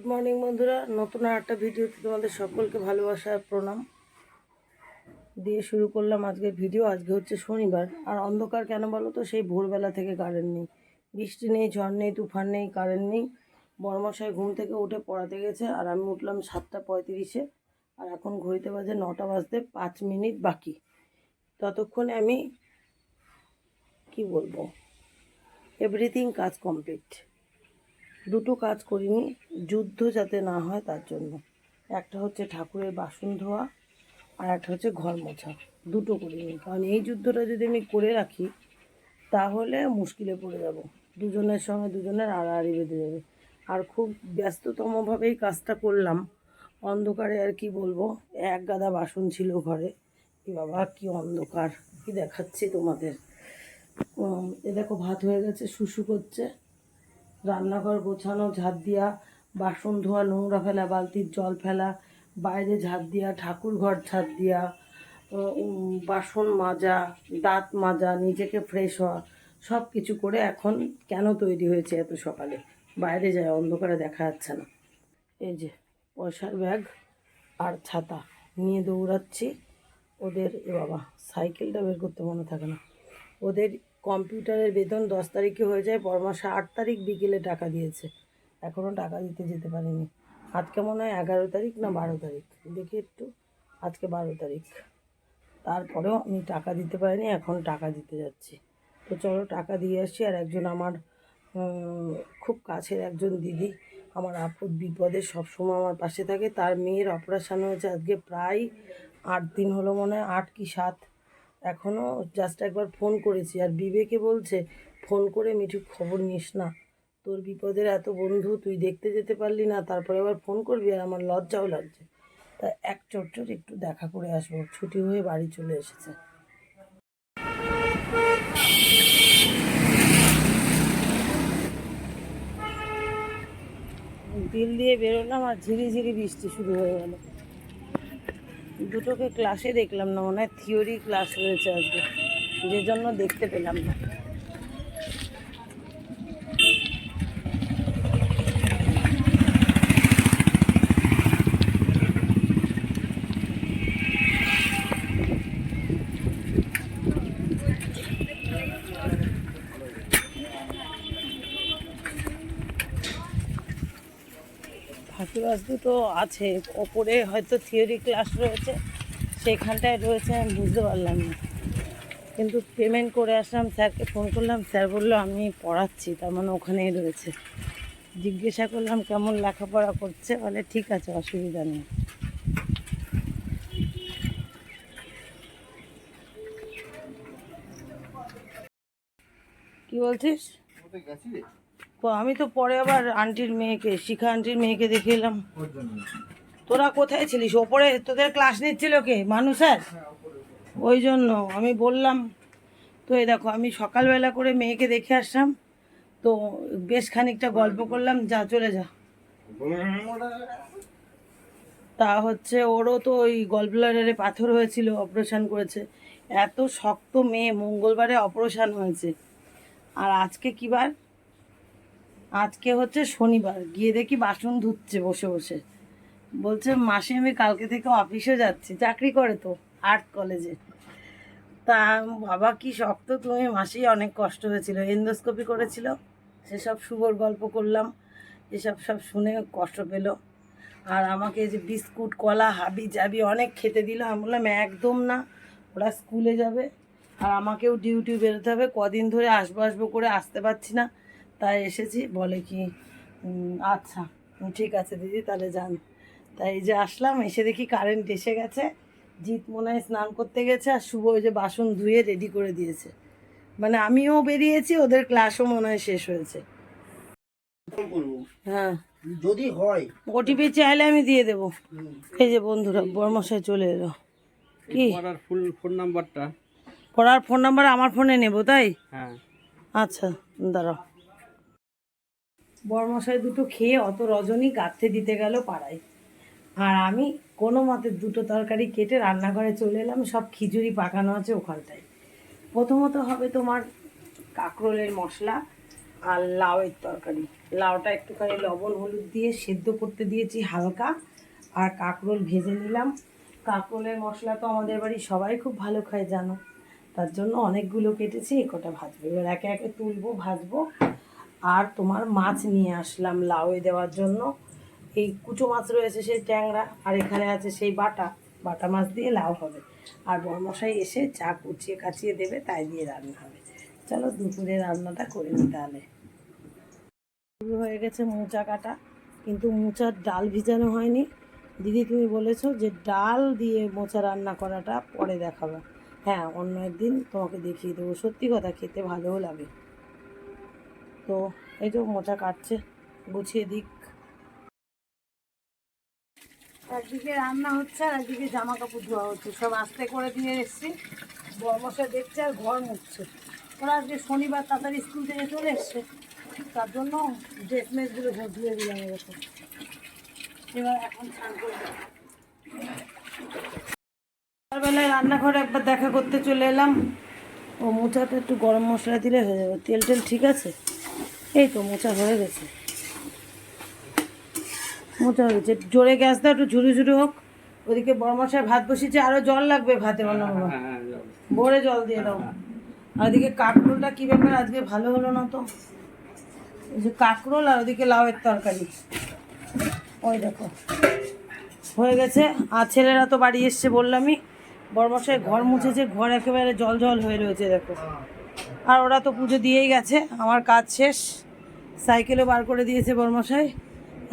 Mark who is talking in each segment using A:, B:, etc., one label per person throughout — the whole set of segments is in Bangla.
A: গুড মর্নিং বন্ধুরা। নতুন আর একটা ভিডিওতে তোমাদের সকলকে ভালোবাসা আর প্রণাম। দিয়ে শুরু করলাম আজকের ভিডিও। আজকে হচ্ছে শনিবার। আর অন্ধকার কেন বলো তো? সেই ভোরবেলা থেকে কারেন্ট নেই। বৃষ্টি নেই, ঝড় নেই, তুফান নেই কারেন্ট নেই। বর্মশাই ঘুম থেকে উঠে পড়াতে গেছে আর আমি উঠলাম সাতটা পঁয়ত্রিশে। আর এখন ঘড়িতে বাজে নটা বাজতে পাঁচ মিনিট বাকি। ততক্ষণে আমি কি বলব? এভরিথিং কাজ কমপ্লিট দুটো কাজ করিনি, যুদ্ধ যাতে না হয় তার জন্য। একটা হচ্ছে ঠাকুরের বাসন ধোয়া, আর একটা হচ্ছে ঘর মোছা। দুটো করিনি। কারণ এই যুদ্ধটা যদি আমি করে রাখি, তাহলে মুশকিলে পড়ে যাব। দুজনের সঙ্গে দুজনের আড়াআড়ি বেঁধে যাবে। আর খুব ব্যস্ততমভাবেই কাজটা করলাম। অন্ধকারে আর কি বলব? এক গাদা বাসন ছিল ঘরে। কি বাবা, কি অন্ধকার। কি দেখাচ্ছি তোমাদের? এ দেখো, ভাত হয়ে গেছে, শুশু করছে। রান্নাঘর গোছানো, ঝাঁট দিয়া বাসন ধোয়া, নোংরা ফেলা, বালতির জল ফেলা, বাইরে ঝাঁট দিয়া, ঠাকুর ঘর ঝাঁট দিয়া বাসন মাজা, দাঁত মাজা, নিজেকে ফ্রেশ হওয়া সব কিছু করে এখন কেন তৈরি হয়েছে এত সকালে? বাইরে যায়, অন্ধকারে দেখা যাচ্ছে না। এই যে, পয়সার ব্যাগ আর ছাতা নিয়ে দৌড়াচ্ছি। ওদের, এ বাবা, সাইকেলটা বের করতে মনে থাকে না। ওদের কম্পিউটারের বেতন দশ তারিখে হয়ে যায়, পর আট তারিখ বিকেলে টাকা দিয়েছে। এখনও টাকা দিতে যেতে পারিনি। আজকে মনে হয় এগারো তারিখ না বারো তারিখ? দেখি একটু। আজকে বারো তারিখ। তারপরেও আমি টাকা দিতে পারিনি, এখন টাকা দিতে যাচ্ছি। তো চলো টাকা দিয়ে আসছি আর একজন আমার খুব কাছের একজন দিদি, আমার আপদ বিপদে সবসময় আমার পাশে থাকে। তার মেয়ের অপারেশন হয়েছে আজকে প্রায় আট দিন হলো মনে হয়, আট কি সাত। এখনও জাস্ট একবার ফোন করেছি। আর বিবেকে বলছে ফোন করে মিঠু খবর নিস না। তোর বিপদের এত বন্ধু, তুই দেখতে যেতে পারলি না, তারপরে আবার ফোন করবি আর আমার লজ্জাও লাগছে। তা এক চটচট একটু দেখা করে আসব, ছুটি হয়ে বাড়ি চলে এসেছে। বিল দিয়ে বেরোলাম আর ঝিরি ঝিরি বৃষ্টি শুরু হয়ে গেল। দুটোকে ক্লাসে দেখলাম না, মনে হয় থিওরি ক্লাস রয়েছে আজকে। যে জন্য দেখতে পেলাম না। ফাঁকিবাজ দুটো আছে। ওপরে হয়তো থিওরি ক্লাস রয়েছে। সেখানটায় রয়েছে, আমি বুঝতে পারলাম না। কিন্তু পেমেন্ট করে আসলাম, স্যারকে ফোন করলাম। স্যার বলল, আমি পড়াচ্ছি। তার মানে ওখানেই রয়েছে। জিজ্ঞাসা করলাম, কেমন লেখাপড়া করছে? বলে, ঠিক আছে, অসুবিধা নেই। কি বলছিস? আমি তো পরে আবার আন্টির মেয়েকে, শিখা আন্টির মেয়েকে দেখে এলাম। তোরা কোথায় ছিলিস? ওপরে তোদের ক্লাস নিচ্ছিল কে? মানুষ স্যার? ওই জন্য আমি বললাম, তো এই দেখো, আমি সকালবেলা করে মেয়েকে দেখে আসলাম, তো বেশ খানিকটা গল্প করলাম, যা চলে যা। তা হচ্ছে ওরও তো ওই গলব্লাডারে পাথর হয়েছিল অপারেশন করেছে। এত শক্ত মেয়ে, মঙ্গলবারে অপারেশন হয়েছে। আর আজকে কী বার? আজকে হচ্ছে শনিবার। গিয়ে দেখি বাসন ধুচ্ছে বসে বসে। বলছে, মাসে, আমি কালকে থেকে অফিসে যাচ্ছি। চাকরি করে তো, আর্ট কলেজে। তা বাবা কি শক্ত, তুমি মাসেই অনেক কষ্ট হয়েছিল। এন্ডোস্কোপি করেছিল, সেসব শুভর গল্প করলাম, এসব সব শুনে কষ্ট পেল। আর আমাকে যে বিস্কুট, কলা, হাবি জাবি অনেক খেতে দিল। আমি বললাম, একদম না, ওরা স্কুলে যাবে। আর আমাকেও ডিউটি বেরোতে হবে। কদিন ধরে আসব আসব করে আসতে পারছি না। তাই এসেছি বলে কি আচ্ছা ঠিক আছে দিদি তাহলে যান। তাই এই যে আসলাম এসে দেখি কারেন্ট এসে গেছে। জিৎ মনে হয় স্নান করতে গেছে আর শুভ ওই যে বাসন ধুয়ে রেডি করে দিয়েছে। মানে আমিও বেরিয়েছি ওদের ক্লাসও মনে হয় শেষ হয়েছে। হ্যাঁ।
B: যদি হয়।
A: ওটিপি চাইলে আমি দিয়ে দেবো। এই যে বন্ধুরা বর্মশাই চলে এলো। কি?
C: পড়ার ফুল ফোন নাম্বারটা
A: পড়ার ফোন নাম্বার আমার ফোনে নেব তাই?
C: হ্যাঁ।
A: আচ্ছা দাঁড়াও। বরমশাই দুটো খেয়ে অত রজনী গাঁথতে দিতে গেল পাড়ায়। আর আমি কোনো মতে দুটো তরকারি কেটে রান্নাঘরে চলে এলাম, সব খিচুড়ি পাকানো আছে ওখানটায়। প্রথমত হবে তোমার কাঁকরোলের মশলা আর লাউয়ের তরকারি। লাউটা একটুখানি লবণ, হলুদ দিয়ে সেদ্ধ করতে দিয়েছি হালকা, আর কাঁকরোল ভেজে নিলাম। কাঁকরোলের মশলা তো আমাদের বাড়ি সবাই খুব ভালো খায়, জানো? তার জন্য অনেকগুলো কেটেছি, এ কটা ভাজবো। এবার একে একে তুলবো, ভাজবো। আর তোমার মাছ নিয়ে আসলাম লাউয়ে দেওয়ার জন্য। এই কুচো মাছ রয়েছে, সেই ট্যাংরা, আর এখানে আছে সেই বাটা। বাটা মাছ দিয়ে লাউ হবে। আর বরমশাই এসে চা কুচিয়ে কাচিয়ে দেবে, তাই দিয়ে রান্না হবে। চলো দুপুরে রান্নাটা করে নিই তাহলে। শুরু হয়ে গেছে মোচা কাটা, কিন্তু মোচার ডাল ভিজানো হয়নি। দিদি, তুমি বলেছ যে ডাল দিয়ে মোচা রান্না করাটা পরে দেখাবো। হ্যাঁ অন্য একদিন তোমাকে দেখিয়ে দেবো। সত্যি কথা, খেতে ভালোও লাগে। তো এই তো মোচা কাটছে, গুছিয়ে দিক। একদিকে রান্না হচ্ছে আর একদিকে জামা কাপড় ধোয়া হচ্ছে, সব আস্তে করে দিয়ে এসছি। বর্মশা দেখছে আর ঘর মুছছে। ওরা আজকে শনিবার তাড়াতাড়ি স্কুল থেকে চলে এসছে, তার জন্য ড্রেস মেসগুলো ধুয়ে দিলাম এবার এখন সকালবেলায় রান্নাঘরে একবার দেখা করতে চলে এলাম। ও মোচাটা একটু গরম মশলা দিলে হয়ে যাবে। তেল টেল ঠিক আছে? এই তো মোচা হয়ে গেছে। মোচা হয়ে গেছে। জোরে গ্যাস দাও একটু ঝুরু ঝুরু হোক। ওদিকে বড় মশাই ভাত বসিয়েছে আরও জল লাগবে ভাতে বাবা ভোরে জল দিয়ে দাও। আর ওদিকে কাঁকরোলটা কী ব্যাপার? আজকে ভালো হলো না তো। এই যে কাঁকরোল আর ওদিকে লাউয়ের তরকারি। ওই দেখো। হয়ে গেছে। আর ছেলেরা তো বাড়ি এসছে বললামই। বড়মশাই ঘর মুছেছে ঘর একেবারে জল জল হয়ে রয়েছে দেখো। আর ওরা তো পুজো দিয়েই গেছে, আমার কাজ শেষ। সাইকেলও বার করে দিয়েছে বড়মশাই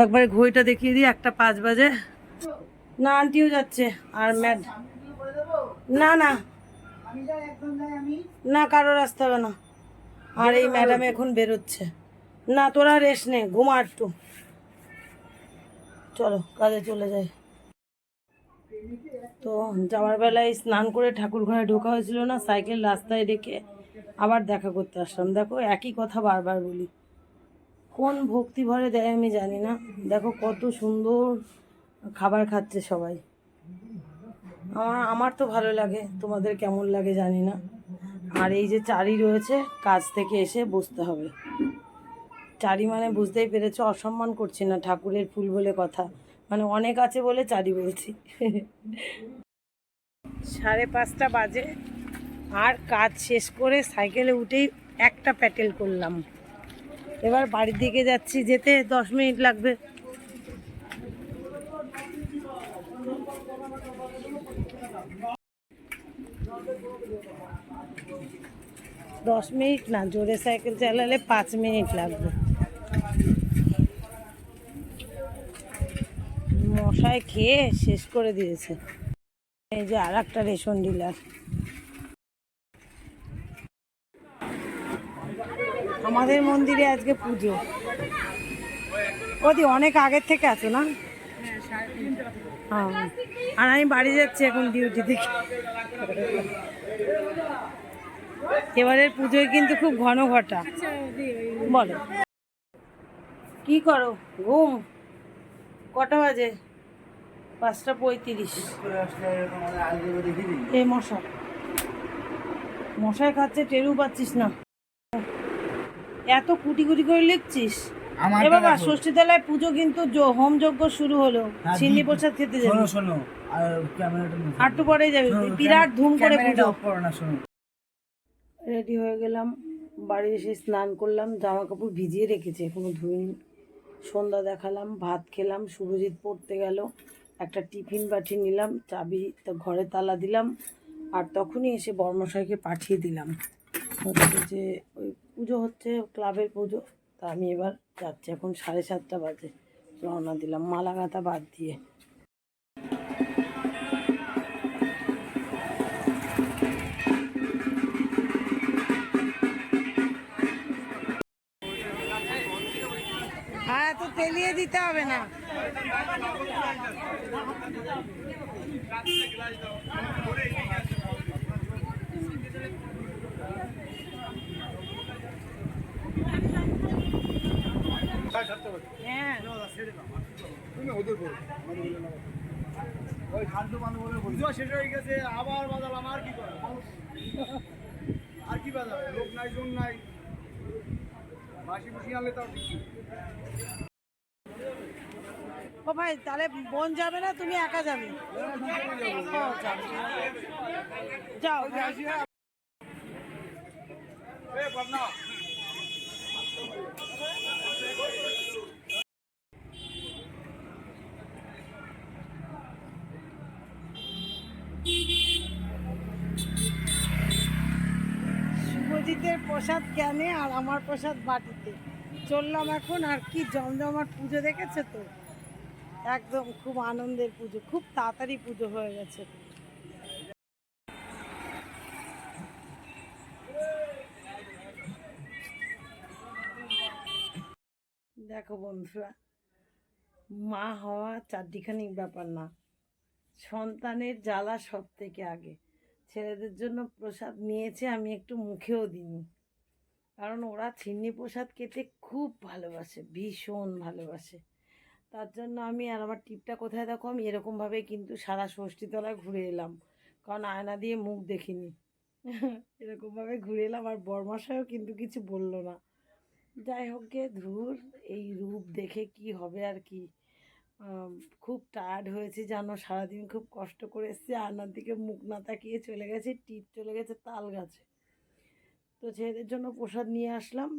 A: একবারে ঘড়িটা দেখিয়ে দিই, একটা পাঁচ বাজে। না, আন্টিও যাচ্ছে, আর ম্যাড। না না। না, কারও রাস্তা হবে না। আর এই ম্যাডাম এখন বেরোচ্ছে। না, তোরা রেস্ট নে, ঘুমা একটু। চলো, কাজে চলে যাই। তো যাওয়ার বেলায় স্নান করে ঠাকুর ঘরে ঢোকা হয়েছিল না, সাইকেল রাস্তায় রেখে আবার দেখা করতে আসলাম। দেখো, একই কথা বারবার বলি। কোন ভক্তি ভরে দেয় আমি জানি না। দেখো, কত সুন্দর খাবার খাচ্ছে সবাই। আমার আমার তো ভালো লাগে। তোমাদের কেমন লাগে জানি না। আর এই যে চারি রয়েছে, কাজ থেকে এসে বসতে হবে। চারি মানে বুঝতেই পেরেছ, অসম্মান করছি না, ঠাকুরের ফুল বলে কথা। মানে অনেক আছে বলে চারি বলছি। সাড়ে পাঁচটা বাজে। আর কাজ শেষ করে সাইকেলে উঠেই একটা প্যাটেল করলাম। এবার বাড়ির দিকে যাচ্ছি, যেতে দশ মিনিট লাগবে। দশ মিনিট না, জোরে সাইকেল চালালে পাঁচ মিনিট লাগবে। মশায় খেয়ে শেষ করে দিয়েছে। এই যে আর একটা রেশন ডিলার। আমাদের মন্দিরে আজকে পুজো। ওদি, অনেক আগের থেকে আছো না? হ্যাঁ। আর আমি বাড়ি যাচ্ছি এখন ডিউটি থেকে এবারের পুজোয় কিন্তু খুব ঘন ঘটা। বলো। কি করো? ঘুম। কটা বাজে? পাঁচটা পঁয়ত্রিশ। এই মশা। মশায় খাচ্ছে, টেরু পাচ্ছিস না। এত কুটি কুটি করে লিখছিস? এ বাবা ষষ্ঠী তলায় পুজো কিন্তু হোম যজ্ঞ শুরু হলো। সিন্নি প্রসাদ খেতে যাবি।
C: শোনো শোনো আর ক্যামেরাটা
A: আটটু পরে যাবি। বিরাট ধুম করে পুজো।
C: অফ করো না শোনো।
A: রেডি হয়ে গেলাম। বাড়ি এসে স্নান করলাম জামা কাপড় ভিজিয়ে রেখেছি এখনও ধুইনি। সন্ধ্যা দেখালাম ভাত খেলাম শুভজিৎ পড়তে গেল। একটা টিফিন বাটি নিলাম চাবি তো ঘরে তালা দিলাম আর তখনই এসে বর্মশাইকে পাঠিয়ে দিলাম। হচ্ছে যে ওই পুজো হচ্ছে, ক্লাবের পুজো। তা আমি এবার যাচ্ছি, এখন সাড়ে সাতটা বাজে। রওনা দিলাম মালা গাঁথা বাদ দিয়ে। হ্যাঁ তেলিয়ে দিতে হবে না। হ্যাঁ
C: হয়ে আর কি লোক নাই নাই আনলে
A: ও ভাই তাহলে বোন যাবে না তুমি একা যাবে যাও। যাও ভাই।
C: এ, পাবনা।
A: শুভজিতের প্রসাদ ক্যানে আর আমার প্রসাদ বাটিতে। চললাম এখন, আর কি জমজমাট পুজো দেখেছে তো? একদম খুব আনন্দের পুজো, খুব তাড়াতাড়ি পুজো হয়ে গেছে। দেখো বন্ধুরা, মা হওয়া চারটিখানি ব্যাপার না। সন্তানের জ্বালা সব থেকে আগে। ছেলেদের জন্য প্রসাদ নিয়েছে আমি একটু মুখেও দিইনি। কারণ ওরা ছিন্নি প্রসাদ খেতে খুব ভালোবাসে, ভীষণ ভালোবাসে। তার জন্য আমি আর আমার টিপটা কোথায় দেখো? আমি এরকমভাবে কিন্তু সারা ষষ্ঠীতলায় ঘুরে এলাম। কারণ আয়না দিয়ে মুখ দেখিনি। এরকমভাবে ঘুরে এলাম আর বরমাসায়ও কিন্তু কিছু বলল না। যাই হোক গে, ধুর, এই রূপ দেখে কি হবে আর কি? খুব টায়ার্ড হয়েছি জানো, সারাদিন খুব কষ্ট করে এসেছি আয়নার দিকে মুখ না তাকিয়ে চলে গেছে, টিপ চলে গেছে তাল গাছে। তো ছেলেদের জন্য প্রসাদ নিয়ে আসলাম।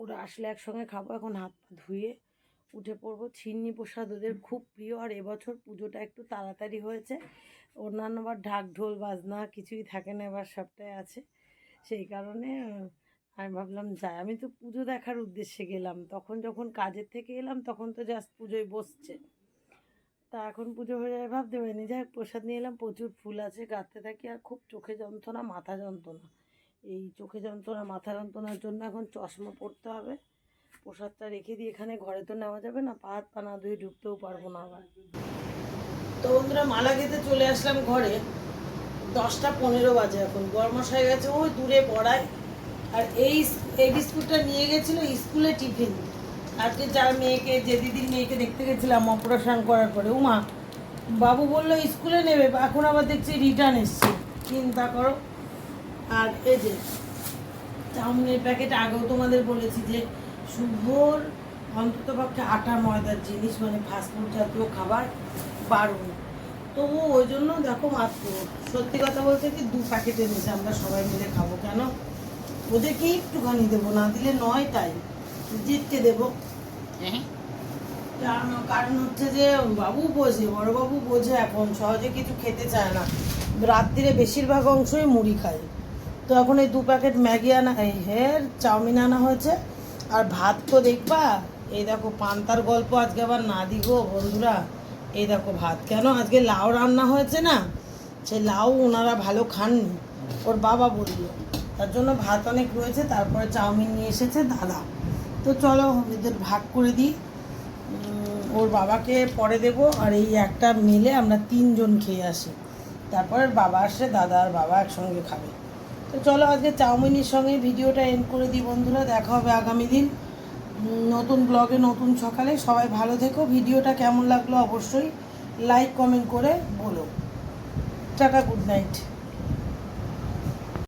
A: ওরা আসলে একসঙ্গে খাব, এখন হাত পা ধুয়ে উঠে পড়ব। ছিন্নি প্রসাদ ওদের খুব প্রিয়, আর এবছর পুজোটা একটু তাড়াতাড়ি হয়েছে। অন্যান্য বার ঢাক, ঢোল, বাজনা কিছুই থাকে না, এবার সবটাই আছে। সেই কারণে আমি ভাবলাম, যাই, আমি তো পুজো দেখার উদ্দেশ্যে গেলাম। তখন যখন কাজের থেকে এলাম, তখন তো জাস্ট পুজোয় বসছে। তা এখন পুজো হয়ে যাবে ভাবতে পারিনি। যাই প্রসাদ নিয়ে এলাম, প্রচুর ফুল আছে, গাঁথতে থাকি, আর খুব চোখে যন্ত্রণা, মাথা যন্ত্রণা। এই চোখে যন্ত্রণা, মাথা যন্ত্রণার জন্য এখন চশমা পড়তে হবে। প্রসাদটা রেখে দিয়ে এখানে ঘরে তো নেওয়া যাবে না, পা হাত পা না ধুয়ে ঢুকতেও পারব না আবার। তো বন্ধুরা, মালা খেতে চলে আসলাম ঘরে। দশটা পনেরো বাজে এখন গরমাস হয়ে গেছে, ওই দূরে পড়ায়। আর এই এই বিস্কুটটা নিয়ে গেছিল স্কুলে টিফিন। আজকে যার মেয়েকে, যে দিদির মেয়েকে দেখতে গেছিলাম অপারেশন করার পরে, উমা, বাবু বলল স্কুলে নেবে, এখন আবার দেখছি রিটার্ন এসছে। চিন্তা করো। আর এই যে, চাউমিনের প্যাকেট আগেও তোমাদের বলেছি যে, শুভর অন্তত পক্ষে আটা, ময়দার জিনিস মানে ফাস্টফুড জাতীয় খাবার বারণ তবু ওই জন্য দেখো মাত্র, সত্যি কথা বলতে কি দু প্যাকেট এনেছে আমরা সবাই মিলে খাব, কেন? ওদেরকে একটুখানি দেবো না দিলে নয় তাই জিতকে দেবো কারণ কারণ হচ্ছে যে বাবু বোঝে বড়বাবু বোঝে এখন সহজে কিছু খেতে চায় না। রাত্রিরে বেশিরভাগ অংশই মুড়ি খায়। তো এখন এই দু প্যাকেট ম্যাগি আনা এই হের চাউমিন আনা হয়েছে। আর ভাত তো দেখবা এই দেখো পান্তার গল্প আজকে আবার না দিব বন্ধুরা। এই দেখো ভাত কেন আজকে লাউ রান্না হয়েছে না? সেই লাউ ওনারা ভালো খাননি। ওর বাবা বলল তার জন্য ভাত অনেক রয়েছে, তারপরে চাউমিন নিয়ে এসেছে দাদা। তো চলো এদের ভাগ করে দিই। ওর বাবাকে পরে দেব, আর এই একটা মিলে আমরা তিনজন খেয়ে আসি। তারপরে বাবা আসে, দাদা আর বাবা একসঙ্গে খাবে। তো চলো, আজকে চাউমিনের সঙ্গে ভিডিওটা এন্ড করে দিই বন্ধুরা, দেখা হবে আগামী দিন। নতুন ব্লগে, নতুন সকালে। সবাই ভালো থেকো, ভিডিওটা কেমন লাগল অবশ্যই লাইক কমেন্ট করে বলো। Tata good night